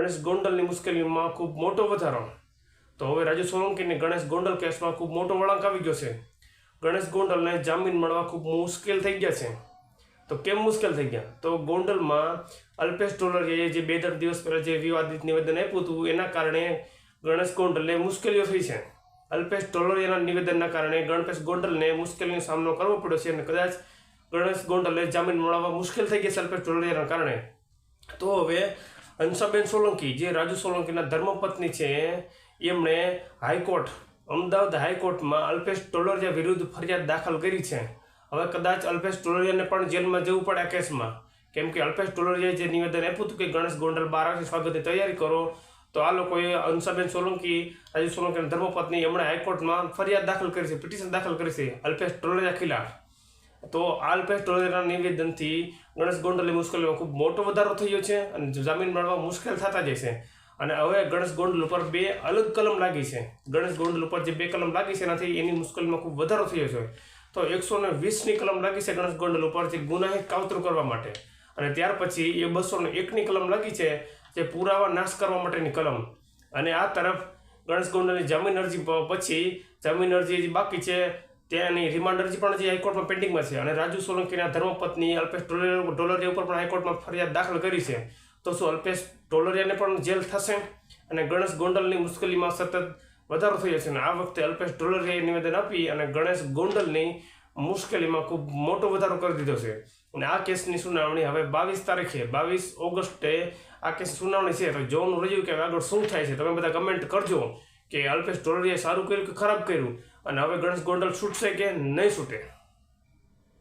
ગણેશ ગોંડલની મુશ્કેલીમાં ખૂબ મોટો વધારો. તો હવે રાજુ સોલંકીને ગણેશ ગોંડલ કેસમાં ખૂબ મોટો વળાંક આવી ગયો છે. ગણેશ ગોંડલને જામીન મળવા ખૂબ મુશ્કેલ થઈ ગયા છે. તો કેમ મુશ્કેલ થઈ ગયા? તો ગોંડલમાં અલ્પેશ ટોલરીએ જે બે ત્રણ દિવસ પહેલાં જે વિવાદિત નિવેદન આપ્યું હતું, એના કારણે ગણેશ ગોંડલને મુશ્કેલીઓ થઈ છે. અલ્પેશ ટોલરિયાના નિવેદનના કારણે ગણેશ ગોંડલને મુશ્કેલીનો સામનો કરવો પડ્યો છે અને કદાચ ગણેશ ગોંડલને જામીન મળવા મુશ્કેલ થઈ ગઈ છે અલ્પેશ ટોલરિયાના કારણે. તો હવે હંસાબેન સોલંકી, જે રાજુ સોલંકીના ધર્મપત્ની છે, એમણે હાઈકોર્ટ, અમદાવાદ હાઈકોર્ટમાં અલ્પેશ ટોલરિયા વિરુદ્ધ ફરિયાદ દાખલ કરી છે. હવે કદાચ અલ્પેશ ટોલરિયાને પણ જેલમાં જવું પડે આ કેસમાં. કેમ કે અલ્પેશ ટોલરિયાએ જે નિવેદન આપ્યું હતું કે ગણેશ ગોંડલ બારાથી વાગે સ્વાગતની તૈયારી કરો, તો આ લોકોએ અંશાબેન સોલંકી, રાજુ સોલંકીના ધર્મપત્ની એમણે હાઈકોર્ટમાં ફરિયાદ દાખલ કરી છે, પિટિશન દાખલ કરી છે અલ્પેશ ટોલરિયા ખિલાફ. તો આ અલ્પેશ નિવેદનથી ગણેશ ગોંડલની મુશ્કેલીમાં ખૂબ મોટો વધારો થયો છે અને જામીન મળવા મુશ્કેલ થતા છે. અને હવે ગણેશ ગોંડલ ઉપર બે અલગ કલમ લાગી છે. ગણેશ ગોંડલ ઉપર જે બે કલમ લાગી છે એનાથી એની મુશ્કેલીમાં ખૂબ વધારો થયો છે. તો એકસો ને વીસની કલમ લાગી છે ગણેશ ગોંડલ ઉપર જે ગુનાહિત કાવતરું કરવા માટે. અને ત્યાર પછી એ બસો ને એકની કલમ લાગી છે જે પુરાવા નાશ કરવા માટેની કલમ. અને આ તરફ ગણેશ ગોંડલની જામીન અરજી પછી જામીન અરજી બાકી છે ત્યાંની રિમાન્ડ અરજી પણ જે હાઈકોર્ટમાં પેન્ડિંગમાં છે. અને રાજુ સોલંકીના ધર્મપત્ની અલ્પેશ ટોલરિયા ઉપર પણ હાઈકોર્ટમાં ફરિયાદ દાખલ કરી છે. તો શું અલ્પેશ ટોલરિયાને પણ જેલ થશે? અને ગણેશ ગોંડલની મુશ્કેલીમાં સતત વધારો થયો છે. અને આ વખતે અલ્પેશ ટોલરિયાએ નિવેદન આપી અને ગણેશ ગોંડલની મુશ્કેલીમાં ખૂબ મોટો વધારો કરી દીધો છે. અને આ કેસની સુનાવણી હવે બાવીસ તારીખે, બાવીસ ઓગસ્ટે આ કેસ સુનાવણી છે. તો જોવાનું રહ્યું કે આગળ શું થાય છે. તમે બધા કમેન્ટ કરજો. કે અલ્પેશ ટોલરિયાએ સારું કર્યું કે ખરાબ કર્યું? અને હવે ગણેશ ગોંડલ છૂટશે કે નહીં છૂટે?